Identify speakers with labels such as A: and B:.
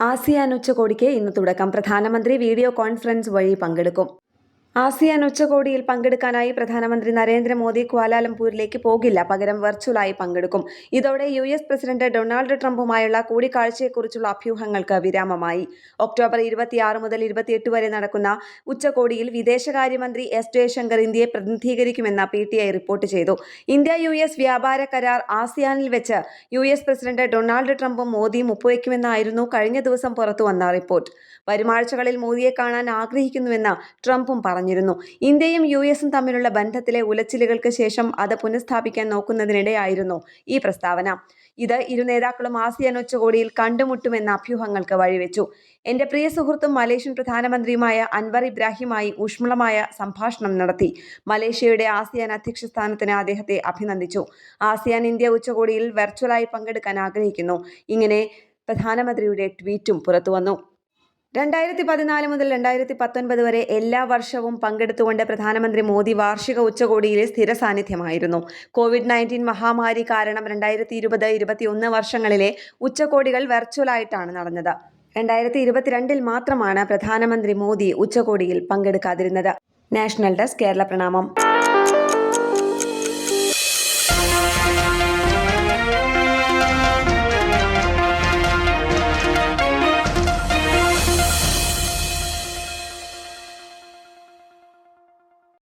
A: ASEAN ഉച്ചകോടിക്ക് ഇന്ന് തുടക്കം. പ്രധാനമന്ത്രി വീഡിയോ കോൺഫറൻസ് വഴി പങ്കെടുക്കും. ആസിയാൻ ഉച്ചകോടിയിൽ പങ്കെടുക്കാനായി പ്രധാനമന്ത്രി നരേന്ദ്രമോദി ക്വാലാലംപൂരിലേക്ക് പോകില്ല. പകരം വെർച്വലായി പങ്കെടുക്കും. ഇതോടെ യു എസ് പ്രസിഡന്റ് ഡൊണാൾഡ് ട്രംപുമായുള്ള കൂടിക്കാഴ്ചയെക്കുറിച്ചുള്ള അഭ്യൂഹങ്ങൾക്ക് വിരാമമായി. ഒക്ടോബർ ഇരുപത്തിയാറ് മുതൽ ഇരുപത്തിയെട്ട് വരെ നടക്കുന്ന ഉച്ചകോടിയിൽ വിദേശകാര്യമന്ത്രി എസ് ജയശങ്കർ ഇന്ത്യയെ പ്രതിനിധീകരിക്കുമെന്ന് പി ടി ഐ റിപ്പോർട്ട് ചെയ്തു. ഇന്ത്യ യു എസ് വ്യാപാര കരാർ ആസിയാനിൽ വെച്ച് യു എസ് പ്രസിഡന്റ് ഡൊണാൾഡ് ട്രംപും മോദിയും ഒപ്പുവയ്ക്കുമെന്നായിരുന്നു കഴിഞ്ഞ ദിവസം പുറത്തുവന്ന റിപ്പോർട്ട്. വരുമാഴ്ചകളിൽ മോദിയെ കാണാൻ ആഗ്രഹിക്കുന്നുവെന്ന് ട്രംപും പറഞ്ഞിരുന്നു. ഇന്ത്യയും യു എസും തമ്മിലുള്ള ബന്ധത്തിലെ ഉലച്ചിലുകൾക്ക് ശേഷം അത് പുനഃസ്ഥാപിക്കാൻ നോക്കുന്നതിനിടെയായിരുന്നു ഈ പ്രസ്താവന. ഇത് ഇരു നേതാക്കളും ആസിയാൻ ഉച്ചകോടിയിൽ കണ്ടുമുട്ടുമെന്ന അഭ്യൂഹങ്ങൾക്ക് വഴിവെച്ചു. എന്റെ പ്രിയ സുഹൃത്തും മലേഷ്യൻ പ്രധാനമന്ത്രിയുമായ അൻവർ ഇബ്രാഹിമായി ഊഷ്മളമായ സംഭാഷണം നടത്തി. മലേഷ്യയുടെ ആസിയാൻ അധ്യക്ഷ സ്ഥാനത്തിന് അദ്ദേഹത്തെ അഭിനന്ദിച്ചു. ആസിയാൻ ഇന്ത്യ ഉച്ചകോടിയിൽ വെർച്വലായി പങ്കെടുക്കാൻ ആഗ്രഹിക്കുന്നു. ഇങ്ങനെ പ്രധാനമന്ത്രിയുടെ ട്വീറ്റും പുറത്തുവന്നു. രണ്ടായിരത്തി പതിനാല് മുതൽ രണ്ടായിരത്തി പത്തൊൻപത് വരെ എല്ലാ വർഷവും പങ്കെടുത്തുകൊണ്ട് പ്രധാനമന്ത്രി മോദി വാർഷിക ഉച്ചകോടിയിലെ സ്ഥിര സാന്നിധ്യമായിരുന്നു കോവിഡ് നയന്റീൻ മഹാമാരി കാരണം രണ്ടായിരത്തി ഇരുപത് ഇരുപത്തിയൊന്ന് വർഷങ്ങളിലെ ഉച്ചകോടികൾ വെർച്വലായിട്ടാണ് നടന്നത്. രണ്ടായിരത്തി ഇരുപത്തിരണ്ടിൽ മാത്രമാണ് പ്രധാനമന്ത്രി മോദി ഉച്ചകോടിയിൽ പങ്കെടുക്കാതിരുന്നത്. നാഷണൽ ഡെസ്ക് കേരള പ്രണാമം.